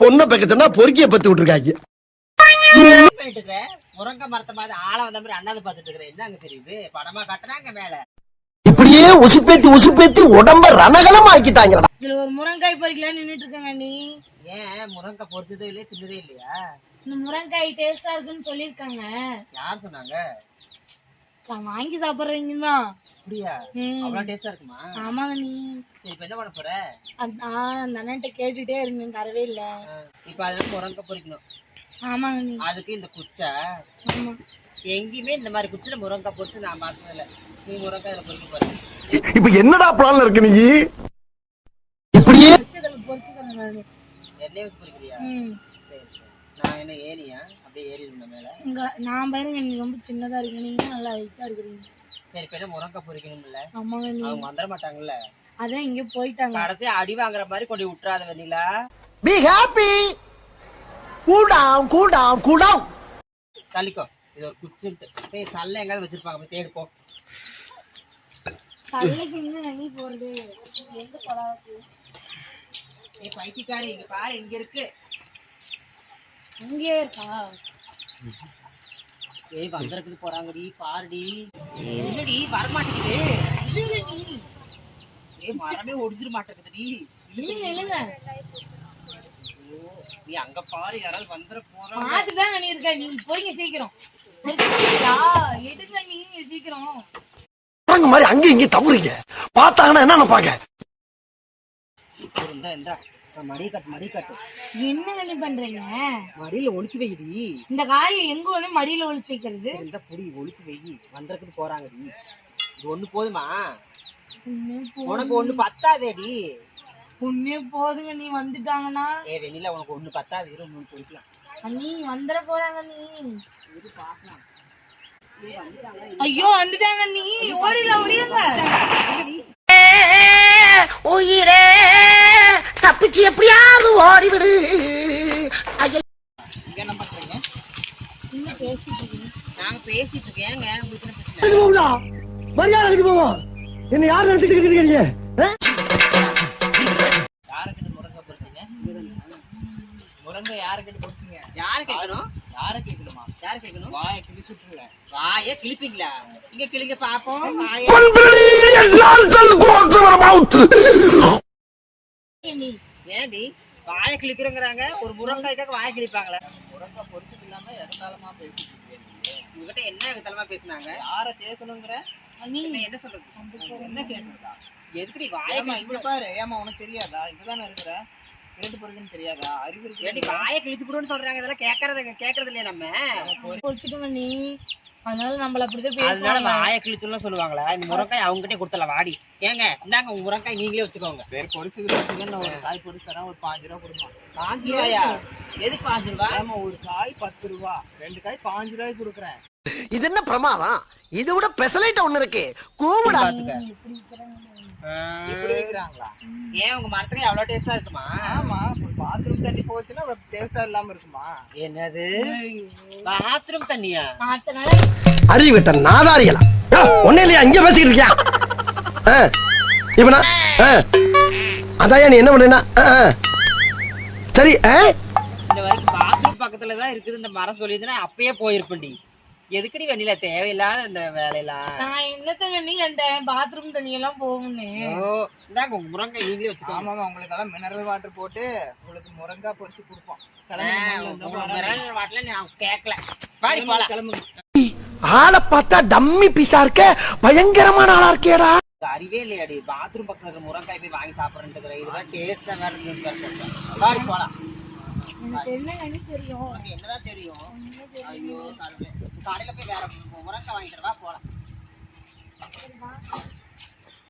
பொண்ணை பக்கத்துனா பொறுக்கிய பத்து விட்டுருக்காங்க. முருங்கை மரத்தை மாதிரி ஆள வந்த மாதிரி அண்ணாந்து பாத்துட்டு இருக்கிற என்ன அங்க தெரியுது? படமா கட்டுறாங்க மேல. இப்படியே உசுப்பேத்தி உசுப்பேத்தி உடம்ப ரணகலம் ஆக்கிட்டாங்கடா இதுல ஒரு முருங்காய் பறிக்கலாம் நின்னுட்டு இருக்கேங்க நீ. ஏன் முருங்கை பொறிச்சதே இல்லையா தின்னதே இல்லையா? இந்த முருங்காய் டேஸ்டா இருக்குன்னு சொல்லிருக்காங்க யார் சொன்னாங்க? நான் வாங்கி சாப்பிடுறீங்க தான் அப்படியா? அவ்வளவு டேஸ்டா இருக்குமா? ஆமாங்க நீ சரி இப்ப என்ன பண்ண போற? அந்த அண்ணன்ட்ட கேட்டுட்டே இருந்தேன் தரவே இல்ல. இப்ப அதெல்லாம் முருங்கை பொறிக்கணும். ஆமாங்க நீ அதுக்கு இந்த குச்சை. ஆமா. எங்கேயுமே இந்த மாதிரி குச்சில முருங்கை பொறிச்சு நான் பார்த்தது இல்ல நீ முருங்கை இதுல பொறிக்க போற. இப்ப என்னடா பிளான்ல இருக்கு நீ? இப்படியே? என்னைய வச்சு பொறிக்கிறியா? நான் என்ன ஏனியா அப்படியே ஏறி இருந்த மேல. இங்க நான் பாருங்க நீங்க ரொம்ப சின்னதா இருக்கு நீங்க நல்லா ஹைட்டா இருக்கிறீங்க. சரி என்ன முருங்கை பொறிக்கணும்ல ஆமாங்க நீ அவங்க வந்துட மாட்டாங்கல்ல. அதான் இங்க போயிட்டாங்க. கடைசி அடி வாங்குற மாதிரி கொண்டு விட்டுறாத வெண்ணிலா be happy down cool down தள்ளிக்கோ. இது ஒரு குச்சிட்டு போய் கல்ல எங்காவது வச்சிருப்பாங்க போய் தேடிப்போம் எங்க போறது எங்க போலாது ஏ பைத்தியக்காரி இங்க பாரு இங்க இருக்கு. அங்கேயே இருக்கா? ஏய் வந்திருக்குது போறாங்கடி பாருடி. என்னடி வரமாட்டேங்குது. ஏய் மரமே ஒடிஞ்சிட மாட்டேங்குதுடி. நீங்க இல்லைங்க நீ அங்க பாரு யாராவது வந்துட போறாங்க. பார்த்துதான் நீ இருக்க. நீங்க போய்ங்க சீக்கிரம். எடுத்துக்கிட்டீங்களா? எடுங்க நீ சீக்கிரம். மாதிரி அங்கேயும் இங்கேயும் தவறுங்க. பார்த்தாங்கன்னா என்ன நினைப்பாங்க இருந்தா இந்தா. நான் மடி கட்டு மடி கட்டு என்னங்க நீ பண்றீங்க? மடியில ஒளிச்சு வைடி இந்த காயை எங்க வந்து மடியில ஒளிச்சு வைக்கிறது? இந்த புடி ஒளிச்சு வை. வந்திருக்குது போறாங்கடி இது ஒண்ணு போதுமா? உனக்கு ஒண்ணு பத்தாதேடி புண்ணே போதுங்க. நீ வந்துட்டாங்கன்னா? ஏ வெண்ணில உனக்கு ஒண்ணு பத்தாது. இரு மூணு பொறிக்கலாம் நீ வந்துட போறாங்க நீ. ஐயோ வந்துட்டாங்க நீ. ஓடில ஓடிடுங்க உயிரே தப்பிச்சு எப்படியாவது ஓடிவிடு இங்க என்ன பண்றீங்க இன்னும் பேசிட்டு இருக்கீங்க. நாங்க பேசிட்டு இருக்கேங்க உங்களுக்கு என்ன பிரச்சனை? மரியாதை கட்டி போவோம் என்ன யார் நினைச்சிட்டு இருக்கீங்க முருங்கை முருங்கை யாருக்கிட்ட பொறிச்சீங்க யாரு கேட்கணும் யாரை கேட்கணுமா யாரு கேட்கணும் வாயை கிளி சுட்டுருவேன் வாயே கிழிப்பீங்களா? இங்க கிளிங்க பாப்போம். வாயே நீ? ஏன்டி வாயை கிழிக்கிறோங்கிறாங்க. ஒரு முருங்காய்க்காக வாயை கிழிப்பாங்களே. முருங்கை பொறிச்சது இல்லாம எதனாலமா பேசிட்டு நீங்க? உங்ககிட்ட என்ன விதமா பேசுனாங்க? யாரை கேட்கணுங்கிற? நீ. என்ன சொல்றது? என்ன கேட்கறதா? எதுக்குடி வாயை ஏமா இங்க பாரு. ஏமா உனக்கு தெரியாதா? இங்கதானே இருக்கிற? கேட்டு பொறுக்குன்னு தெரியாதா? அறிவு இருக்கு வாயை கிழிச்சு போடுன்னு சொல்றாங்க. இதெல்லாம் கேட்கறது கேட்கறது இல்லையா நம்ம? நீ. அதனால நம்மள அப்படிதான் அதனால பேசுவாங்க வாயை கிழிச்சுலாம் சொல்லுவாங்களா இந்த முருங்காய் அவங்ககிட்ட கொடுத்தல வாடி. ஏங்க இந்தாங்க உங்க முருங்காய் நீங்களே வச்சுக்கோங்க. வேற பொறிச்சது பொறிச்சீங்கன்னு ஒரு காய் பொறிச்சா ஒரு பாஞ்சு ரூபா கொடுமா பாஞ்சு ரூபாயா? எதுக்கு பாஞ்சு ரூபா? ஏமா ஒரு காய் பத்து ரூபா. ரெண்டு காய் பாஞ்சு ரூபாய்க்கு கொடுக்குறேன். இது என்ன பிரமாதம்? இதை விட பெசலைட் ஒண்ணு இருக்கு. கூவிடா. ஏன் உங்க மரத்துக்கு அவ்வளவு டேஸ்டா இருக்குமா? ஆமா பாத்ரூம் தண்ணி போச்சுன்னா டேஸ்டா இல்லாம இருக்குமா? என்னது? பாத்ரூம் தண்ணியா? அறிவிட்ட நாதாரிகளா? ஒன்னே இல்லையா? இங்க பேசிக்கிட்டு இருக்கியா? ஆ, அதான் நீ என்ன ஆ. சரி ஆ? இந்த வரைக்கும் பாத்ரூம் பக்கத்துல தான் இருக்குது. இந்த மரம் சொல்லியிருந்தா அப்பயே போயிருப்பேன்டி. எதுக்குடி வெண்ணில? தேவையில்லாத இந்த வேலையெல்லாம் நான் என்னத்தங்க நீ கண்டேன் பாத்ரூம் தண்ணி எல்லாம் போகும்னு. ஓ இந்தாங்க உங்க முருங்காய் நீங்களே வச்சுக்கோங்க. ஆமாமா உங்களுக்கு எல்லாம் மினரல் வாட்டர் போட்டு உங்களுக்கு முருங்கா பொரிச்சு கொடுப்போம். மினரல் வாட்டர்ல நான் கேட்கல பாடி போலாம். கிளம்புங்க. ஆளை பார்த்தா டம்மி பீஸா இருக்க. பயங்கரமான ஆளா இருக்கேடா. அறிவே இல்லையாடி. பாத்ரூம் பக்கத்துல முருங்காய் போய் வாங்கி சாப்பிடுறேன் இதெல்லாம் டேஸ்டா வேற சொல்றேன். பாடி போலாம். எனக்கு தெரியும். உனக்கு என்னதான் தெரியும்? ஐயோ கடவுளே. கடையில போய் வேற முருங்காய் வாங்கிட்டு வா போலாம்.